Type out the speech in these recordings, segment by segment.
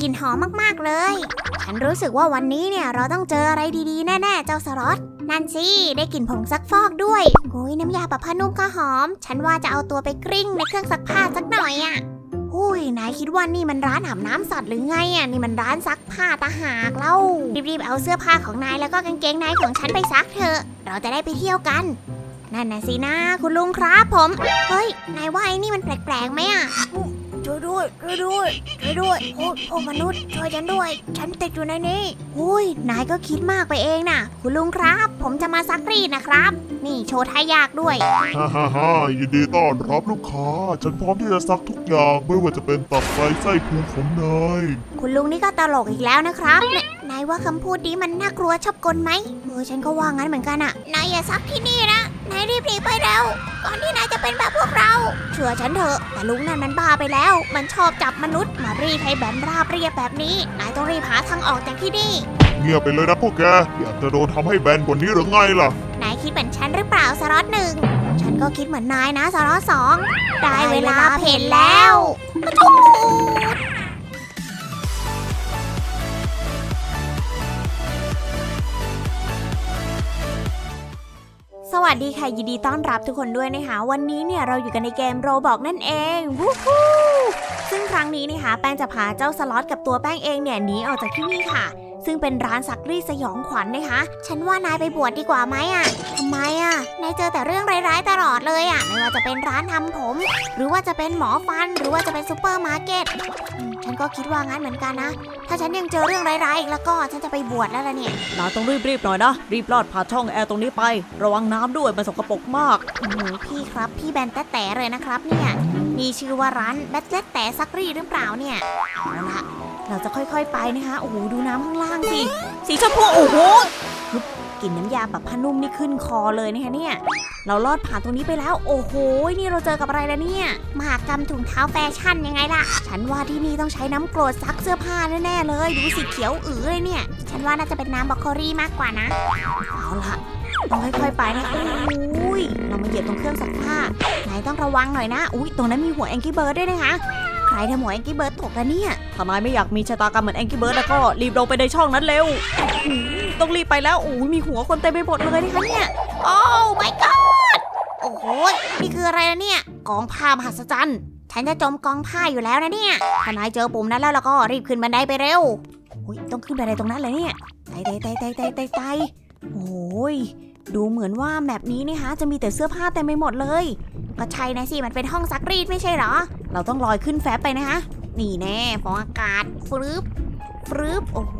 กลิ่นหอมมากๆเลย ฉันรู้สึกว่าวันนี้เนี่ยเราต้องเจออะไรดีๆ แน่ๆ เจ้าสล็อตนั่นสิ ได้กลิ่นผงซักฟอกด้วยโอ้ยน้ำยาปรับผ้านุ่มก็หอม ฉันว่าจะเอาตัวไปกริ้งในเครื่องซักผ้าสักหน่อยอะ่ะหุ้ยนายคิดว่านี่มันร้านอาบน้ำสัตว์หรือไงอะ่ะ นี่มันร้านซักผ้าตาหากเล่า รีบๆ เอาเสื้อผ้าของนายแล้วก็กางเกงในของฉันไปซักเถอะ เราจะได้ไปเที่ยวกัน นั่นนะสินะคุณลุงครับผม เฮ้ย นายว่าไอ้นี่มันแปลกๆไหมอะ ช่วยด้วยช่วยด้วยช่วยด้วยโอ้โอ้มนุษย์ช่วยฉันด้วย ฉันติดอยู่ในนี้อุ้ยนายก็คิดมากไปเองนะคุณลุงครับ ผมจะมาซักรีดนะครับ นี่โชว์ท่ายากด้วย ฮ่าฮ่าฮ่ายินดีต้อนรับลูกค้า ฉันพร้อมที่จะซักทุกอย่างไม่ว่าจะเป็นตับไตไส้พุงของนายคุณลุงนี่ก็ตลกอีกแล้วนะครับเนี่ยนายว่าคำพูดนี้มันน่ากลัวชอบกลไหมเออฉันก็ว่างั้นเหมือนกันอะนายอย่าซักที่นี่นะ นายรีบหนีไปเร็วก่อนที่นายจะเป็นแบบพวกเรา เชื่อฉันเถอะ แต่ลุงนั่นมันบ้าไปแล้ว มันชอบจับมนุษย์ มารีดให้แบนราบเรียบแบบนี้ นายต้องรีบหาทางออกจากที่นี่ เงียบไปเลยนะพวกแก อยากจะโดนทำให้แบนกว่านี้หรือไงล่ะ นายคิดเหมือนฉันหรือเปล่าสล็อตหนึ่ง ฉันก็คิดเหมือนนายนะสล็อตสองได้เวลาเพ่นแล้วกระจุด สวัสดีค่ะยินดีต้อนรับทุกคนด้วยนะคะ วันนี้เนี่ยเราอยู่กันในเกมโรบอกนั่นเองวู้ฮู้ซึ่งครั้งนี้นะคะแป้งจะพาเจ้าสล็อตกับตัวแป้งเองเนี่ยหนีออกจากที่นี่ค่ะ ซึ่งเป็นร้านซักรีดสยองขวัญนะคะ ฉันว่านายไปบวชดีกว่าไหมอะทำไมอะนายเจอแต่เรื่องร้ายๆตลอดเลยอะไม่ว่าจะเป็นร้านทำผม หรือว่าจะเป็นหมอฟัน หรือว่าจะเป็นซูเปอร์มาร์เก็ตอืมฉันก็คิดว่างั้นเหมือนกันนะ ถ้าฉันยังเจอเรื่องร้ายๆอีกแล้วก็ฉันจะไปบวชแล้วล่ะเนี่ยนายต้องรีบๆหน่อยนะ รีบลอดผ่านช่องแอร์ตรงนี้ไป ระวังน้ำด้วยมันสกปรกมากโอ้โหพี่ครับพี่แบนแต๊ะๆเลยนะครับเนี่ยมีชื่อว่าร้านแบทเล็ตแต่ซักรีดหรือเปล่าเนี่ยเอาละ เราจะค่อยๆไปนะคะ โอ้โห ดูน้ำข้างล่างสิ สีชมพู โอ้โหกลิ่นน้ำยาแบบผ้านุ่มนี่ขึ้นคอเลยนะคะเนี่ย เราลอดผ่านตรงนี้ไปแล้ว โอ้โห นี่เราเจอกับอะไรแล้วเนี่ย มหากรรมถุงเท้าแฟชั่นยังไงล่ะ ฉันว่าที่นี่ต้องใช้น้ำกรดซักเสื้อผ้าแน่ๆเลย ดูสีเขียวอือเลยเนี่ย ฉันว่าน่าจะเป็นน้ำบล็อกโคลี่มากกว่านะ เอาละต้องค่อยๆไปนะโอ้ย เรามาเหยียบตรงเครื่องซักผ้านายต้องระวังหน่อยนะ อุ้ยตรงนั้นมีหัวแองกี้เบิร์ดด้วยนะคะ ใครทำหัวแองกี้เบิร์ดตกแล้วเนี่ยถ้านายไม่อยากมีชะตากรรมเหมือนแองกี้เบิร์ดแล้วก็รีบลงไปในช่องนั้นเร็วอื้อหือต้องรีบไปแล้วโอ้ยมีหัวคนเต็มไปหมดเลยนะคะเนี่ย โอ้ my god โอ้โหนี่คืออะไรนะเนี่ยกองผ้ามหัศจรรย์ฉันจะจมกองผ้าอยู่แล้วนะเนี่ยถ้านายเจอปุ่มนั้นแล้วแล้วก็รีบขึ้นบันไดไปเร็วอุ้ยต้องขึ้นบันไดตรงนั้นเลยเนี่ยไต่ไต่ไต่ไต่ไต่ไต่ไต่โอ้ย ดูเหมือนว่าแมปนี้นะคะจะมีแต่เสื้อผ้าเต็มไปหมดเลย ก็ใช่นะสิมันเป็นห้องซักรีดไม่ใช่เหรอ เราต้องลอยขึ้นแฟบไปนะคะ นี่แน่ฟองอากาศฟรึบฟรึบโอ้โห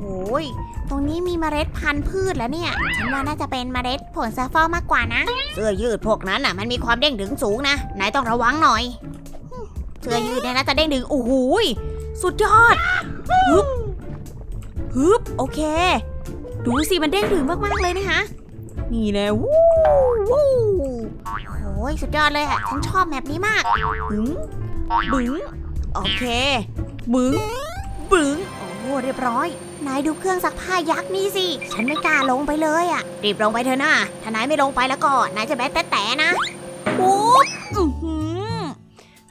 ตรงนี้มีเมล็ดพันธุ์พืชแล้วเนี่ย ฉันว่าน่าจะเป็นเมล็ดผลซาฟอมากกว่านะ เสื้อยืดพวกนั้นอะ มันมีความเด้งดึงสูงนะนายต้องระวังหน่อย เสื้อยืดเนี่ยนะจะเด้งดึงโอ้โหสุดยอดฮึบฮึบโอเค ดูสิมันเด้งดึงมากๆเลยนะคะ นี่แน่วู้วู้โอ้ยสุดยอดเลยอะฉันชอบแมปนี้มากบึ้งบึ้งโอเค บึ้งบึ้งโอ้โหเรียบร้อย นายดูเครื่องซักผ้ายักษ์นี่สิ ฉันไม่กล้าลงไปเลยอะรีบลงไปเถอะนะถ้านายไม่ลงไปแล้วก็นายจะแบดแต่ๆนะปุ๊บอือหือ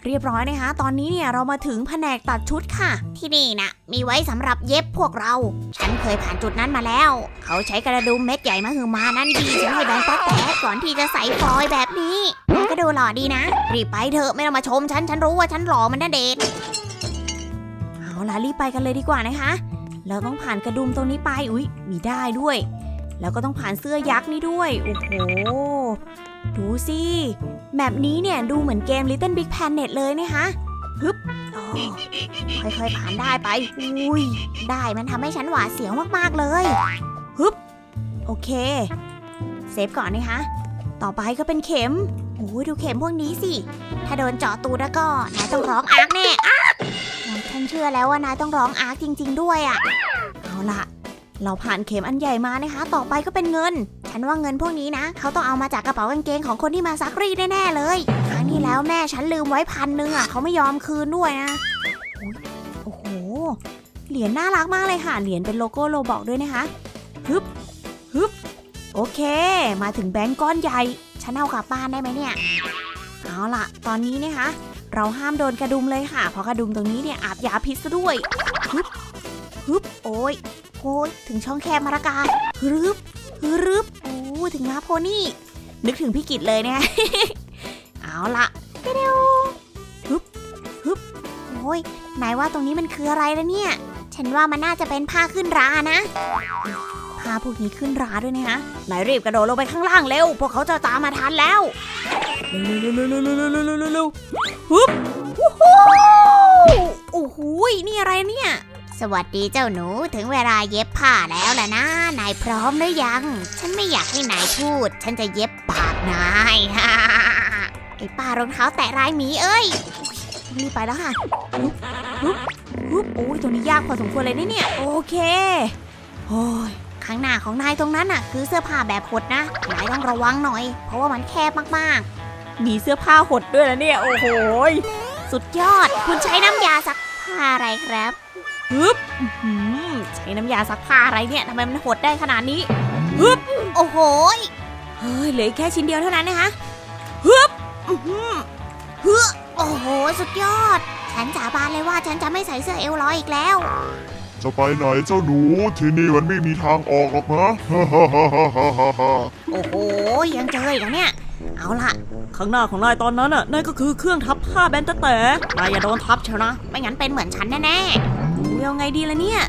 เรียบร้อยนะคะ ตอนนี้เนี่ยเรามาถึงแผนกตัดชุดค่ะ ที่นี่นะมีไว้สำหรับเย็บพวกเรา ฉันเคยผ่านจุดนั้นมาแล้ว เขาใช้กระดุมเม็ดใหญ่มาหือมานั่นดีฉันให้แบนแต๊ะๆก่อนที่จะใส่ฟอยแบบนี้ก็ดูหล่อดีนะ รีบไปเถอะไม่ต้องมาชมฉัน ฉันรู้ว่าฉันหล่อมันน่าเดชเอาล่ะรีบไปกันเลยดีกว่านะคะ เราต้องผ่านกระดุมตรงนี้ไป อุ๊ย มีได้ด้วย แล้วก็ต้องผ่านเสื้อยักษ์นี่ด้วย โอ้โห ดูสิแบบนี้เนี่ยดูเหมือนเกม Little Big Planet เลยนะคะฮึบอ๋อค่อยๆผ่านได้ไป อุ้ย ได้มันทำให้ฉันหวาดเสียวมากๆเลยฮึบ โอเค เซฟก่อนนะคะต่อไปก็เป็นเข็มโอ้ยดูเข็มพวกนี้สิ ถ้าโดนเจาะตูดแล้วก็นายต้องร้องอาร์กแน่อาร์กฉันเชื่อแล้วว่านายต้องร้องอาร์กจริง ๆ ด้วยอะ่ะ เอาล่ะ เราผ่านเข็มอันใหญ่มานะคะ ต่อไปก็เป็นเงิน ฉันว่าเงินพวกนี้นะ เขาต้องเอามาจากกระเป๋ากางเกงของคนที่มาซักรีดแน่ๆเลย ครั้งที่แล้วแม่ฉันลืมไว้พันหนึ่งอะเขาไม่ยอมคืนด้วยนะโอ้โห เหรียญน่ารักมากเลยค่ะ เหรียญเป็นโลโก้โลบอกด้วยนะคะ ฮึบ ฮึบ โอเค มาถึงแบงก์ก้อนใหญ่ ฉันเอากลับบ้านได้ไหมเนี่ย เอาล่ะ ตอนนี้นะคะ เราห้ามโดนกระดุมเลยค่ะ เพราะกระดุมตรงนี้เนี่ยอาบยาพิษซะด้วย ฮึบ ฮึบโอ้ยโอ้ยถึงช่องแคบมารกาฮึบฮึบโอ้ถึงมาโพนี่ นึกถึงพี่กิจเลยเนี่ยเอาละเดี๋ยวฮึบฮึบโอ้ยนายว่าตรงนี้มันคืออะไรแล้วเนี่ย ฉันว่ามันน่าจะเป็นผ้าขึ้นรานะผ้าพวกนี้ขึ้นราด้วยนะฮะนายรีบกระโดดลงไปข้างล่างเร็ว พวกเขาจะตามมาทันแล้ววเร็วเร็วเร็วเร็วเร็วเร็วฮึบโอ้โหนี่อะไรเนี่ย สวัสดีเจ้าหนูถึงเวลาเย็บผ้าแล้วล่ะนะ นายพร้อมหรือยัง ฉันไม่อยากให้นายพูด ฉันจะเย็บปากนายไอ้ป้ารองเท้าแตะลายหมีเอ้ยรีบไปแล้วค่ะฮึบฮึบฮึบโอ้ยตัวนี้ยากพอสมควรเลยนะเนี่ย โอเคโอ้ยข้างหน้าของนายตรงนั้นน่ะ คือเสื้อผ้าแบบหดนะนายต้องระวังหน่อย เพราะว่ามันแคบมากๆ มีเสื้อผ้าหดด้วยนะเนี่ย โอ้โหสุดยอด คุณใช้น้ำยาซักผ้าอะไรครับ ฮึบอื้อหือใช้น้ำยาซักผ้าอะไรเนี่ยทำไมมันหดได้ขนาดนี้โอ้โหยเฮ้ยเหลืออกแค่ชิ้นเดียวเท่านั้นนะคะอื้อหือเฮ้อโอ้โห สุดยอด ฉันสาบานเลยว่าฉันจะไม่ใส่เสื้อเอวลอยอีกแล้ว จะไปไหนเจ้าหนูที่นี่มันไม่มีทางออกหรอกนะฮ่าฮ่าฮ่าฮ่าฮ่าฮ่าโอ้โห ยังเจออีกแล้วเนี่ย เอาล่ะ ข้างหน้าของนายตอนนั้นน่ะนั่นก็คือเครื่องทับผ้าแบนตะแต่นายอย่าโดนทับเชียวนะ ไม่งั้นเป็นเหมือนฉันแน่อุ๊ ยเอาไงดีล่ะเนี่ย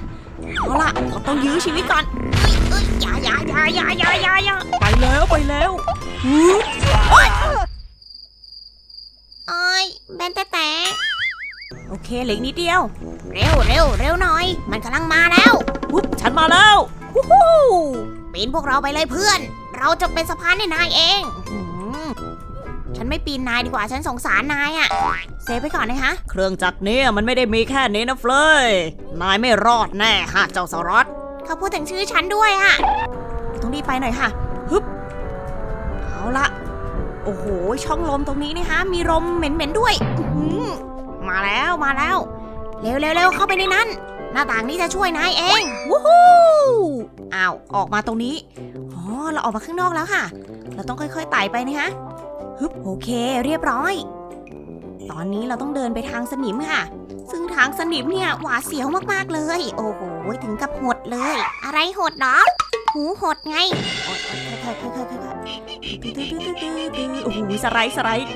เอาล่ะเราต้องยื้อชีวิตก่อนๆเอ้ยอย่าอย่าอย่าอย่าอย่าอย่าอย่าไปแล้วไปแล้วฮึบเอ้ยแบนแต่แต่โอเคเหลืออกนิดเดียว เร็วเร็วเร็วหน่อย มันกำลังมาแล้วปุ๊บฉันมาแล้ววู้ฮู้ปีนพวกเราไปเลยเพื่อน เราจะเป็นสะพานให้นายเองอื้อหือ ฉันไม่ปีนนายดีกว่าฉันสงสารนายอะเซฟไปก่อนนะคะเครื่องจักรเนี่ยมันไม่ได้มีแค่นี้นะเฟลยนายไม่รอดแน่ฮะเจ้าสรอตเขาพูดถึงชื่อฉันด้วยอะต้องรีบไปหน่อยค่ะฮึบเอาละโอ้โหช่องลมตรงนี้นี่ฮะมีลมเหม็นๆด้วยอื้อหือมาแล้วมาแล้วเร็วเร็วเร็วเข้าไปในนั้น หน้าต่างนี้จะช่วยนายเองวู้ฮู้อ้าวออกมาตรงนี้อ๋อเราออกมาข้างนอกแล้วค่ะ เราต้องค่อยๆไต่ไปนะคะ ฮึบโอเค เรียบร้อย ตอนนี้เราต้องเดินไปทางสนิมค่ะ ซึ่งทางสนิมเนี่ยหวาดเสียวมากๆเลย โอ้โหถึงกับหดเลย อะไรหดเนาะหูหดไงโอ้โหสไลด์สไลด์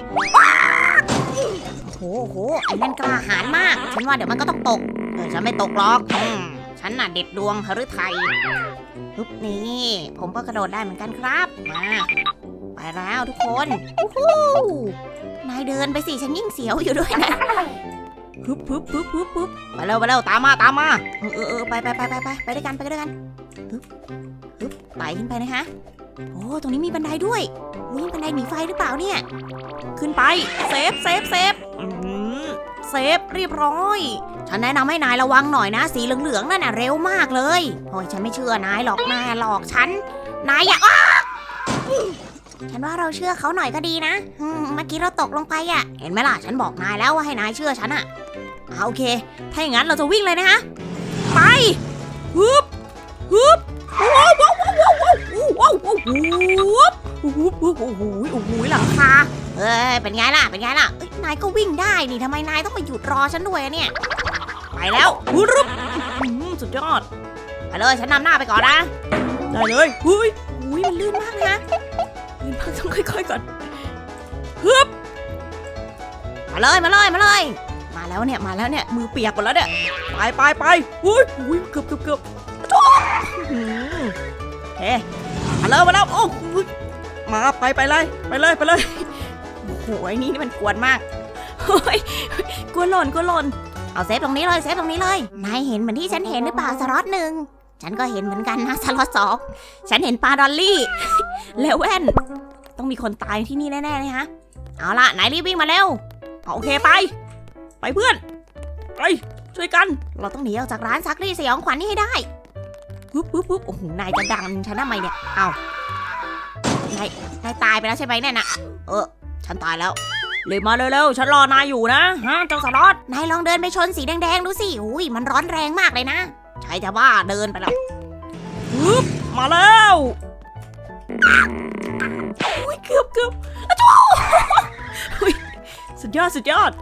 โอ้โหไอ้นั่นกล้าหาญมาก ฉันว่าเดี๋ยวมันก็ต้องตกเออฉันไม่ตกหรอกฉันน่ะเด็ดดวงหฤทัยปุ๊บนี่ ผมก็กระโดดได้เหมือนกันครับ มา ไปแล้วทุกคนอู้หูนายเดินไปสิฉันยิ่งเสียวอยู่ด้วยนะฮึบฮึบฮึบฮึบฮึบไปเร็วไปเร็วตามมาตามมาเออเออเออไปไปไปไปไปไปด้วยกันไปด้วยกันปึ๊บปึ๊บไต่ขึ้นไปนะคะโอ้ตรงนี้มีบันไดด้วยอุ้ยบันไดหนีไฟหรือเปล่าเนี่ย ขึ้นไปเซฟเซฟเซฟอื้อหือเซฟเรียบร้อย ฉันแนะนำให้นายระวังหน่อยนะ สีเหลืองๆนั่นน่ะเร็วมากเลยโอ้ยฉันไม่เชื่อนายหรอกนายหลอกฉันนายอย่าอ้า ฉันว่าเราเชื่อเขาหน่อยก็ดีนะอืมเมื่อกี้เราตกลงไปอะเห็นไหมล่ะ ฉันบอกนายแล้วว่าให้นายเชื่อฉันอะอ่าโอเค ถ้าอย่างนั้นเราจะวิ่งเลยนะคะไปฮึบฮึบว้าวว้าวว้าวว้าวว้าวว้าวว้าวว้าวโอ้โหโอ้โหโอ้โหหลังคาเอ้ยเป็นไงล่ะ เป็นไงล่ะเอ้ยนายก็วิ่งได้นี่ทำไมนายต้องมาหยุดรอฉันด้วยอะเนี่ย ไปแล้วฮึบอื้อหือสุดยอด ไปเลยฉันนำหน้าไปก่อนนะ ได้เลยเฮ้ยอุ้ยมันลื่นมากเลยนะ ลื่นมากต้องค่อยๆก่อนฮึบมาเลยมาเลยมาเลย มาแล้วเนี่ยมาแล้วเนี่ยมือเปียกหมดแล้วเนี่ยไปไปไปอุ้ยอุ้ยเกือบเกือบเกือบโถ่อื้อหือเฮ้มาแล้วมาแล้วโอ้โหมาไปไปเลยไปเลยไปเลยโอ้โหไอ้นี่นี่มันกวนมากเฮ้ยกวนหล่นกวนหล่นเอาเซฟตรงนี้เลยเซฟตรงนี้เลยนายเห็นเหมือนที่ฉันเห็นหรือเปล่าสล็อตหนึ่ง ฉันก็เห็นเหมือนกันนะสล็อตสองฉันเห็นปลาดอลลี่แล้วแว่นต้องมีคนตายที่นี่แน่ๆเลยฮะ เอาล่ะนายรีบวิ่งมาเร็วโอเคไป ไปเพื่อนไปช่วยกัน เราต้องหนีออกจากร้านซักรีสยองขวัญนี่ให้ได้ปึ๊บปึ๊บปึ๊บโอ้โหนายจะดังฉันทำไมเนี่ย เอานายนายตายไปแล้วใช่ไหมเนี่ยนะเออ ฉันตายแล้วเลยมาเร็วๆ ฉันรอนายอยู่นะฮะเจ้าสล็อตนายลองเดินไปชนสีแดงๆ ดูสิ อุ้ยมันร้อนแรงมากเลยนะ ใครจะว่าเดินไปแล้วฮึบมาแล้วอุ้ยเกือบเกือบอะจูสุดยอดสุดยอด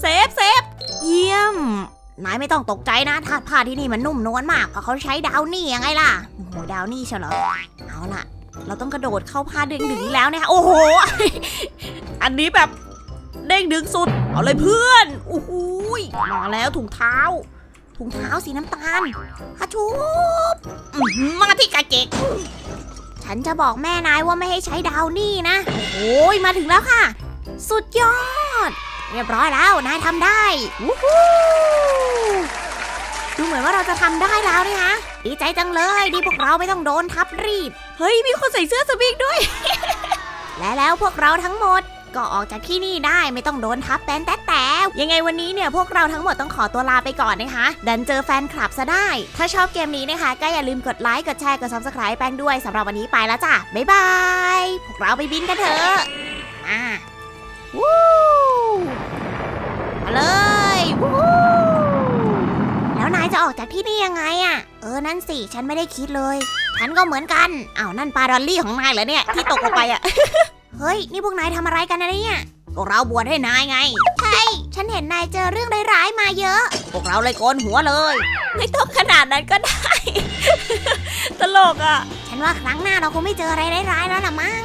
เซฟเซฟเยี่ยม นายไม่ต้องตกใจนะถ้าผ้าที่นี่มันนุ่มนวลมากก็เขาใช้ดาวนี่ยังไงล่ะโหดาวนี่เชียเหรอเอาล่ะ เราต้องกระโดดเข้าผ้าเด้งดึงแล้วนะคะโอ้โห อันนี้แบบเด้งดึงสุด เอาเลยเพื่อนโอ้โหยมาแล้วถุงเท้า ถุงเท้าสีน้ำตาลฮัชูบมาที่กาเกกฉันจะบอกแม่นายว่าไม่ให้ใช้ดาวนี่นะ โอ้ยมาถึงแล้วค่ะ สุดยอด เรียบร้อยแล้ว นายทำได้วู้ฮูดูเหมือนว่าเราจะทำได้แล้วนี่ฮะดีใจจังเลยที่พวกเราไม่ต้องโดนทับรีบ เฮ้ย มีคนใส่เสื้อสวิงด้วย และแล้วพวกเราทั้งหมด ก็ออกจากที่นี่ได้ไม่ต้องโดนทับแตนแต่แต่ยังไงวันนี้เนี่ยพวกเราทั้งหมดต้องขอตัวลาไปก่อนนะคะ ดันเจอแฟนคลับซะได้ ถ้าชอบเกมนี้นะคะ ก็อย่าลืมกดไลค์กดแชร์กด subscribe แป้งด้วยสำหรับวันนี้ไปแล้วจ้ะบ๊ายบายพวกเราไปบินกันเถอะอ่าวู้มาเลยวู้แล้วนายจะออกจากที่นี่ยังไงอะเออนั่นสิฉันไม่ได้คิดเลยฉันก็เหมือนกันอ้าวนั่นปลาดอลลี่ของนายเหรอเนี่ยที่ตกลงไปอะ เฮ้ย นี่พวกนายทำอะไรกันนะเนี่ยพวกเราบวชให้นายไง ใช่ ฉันเห็นนายเจอเรื่องร้ายๆมาเยอะ พวกเราเลยโกนหัวเลย ไม่ต้องขนาดนั้นก็ได้ ตลกอะ ฉันว่าครั้งหน้าเราคงไม่เจออะไรร้ายๆแล้วล่ะมั้ง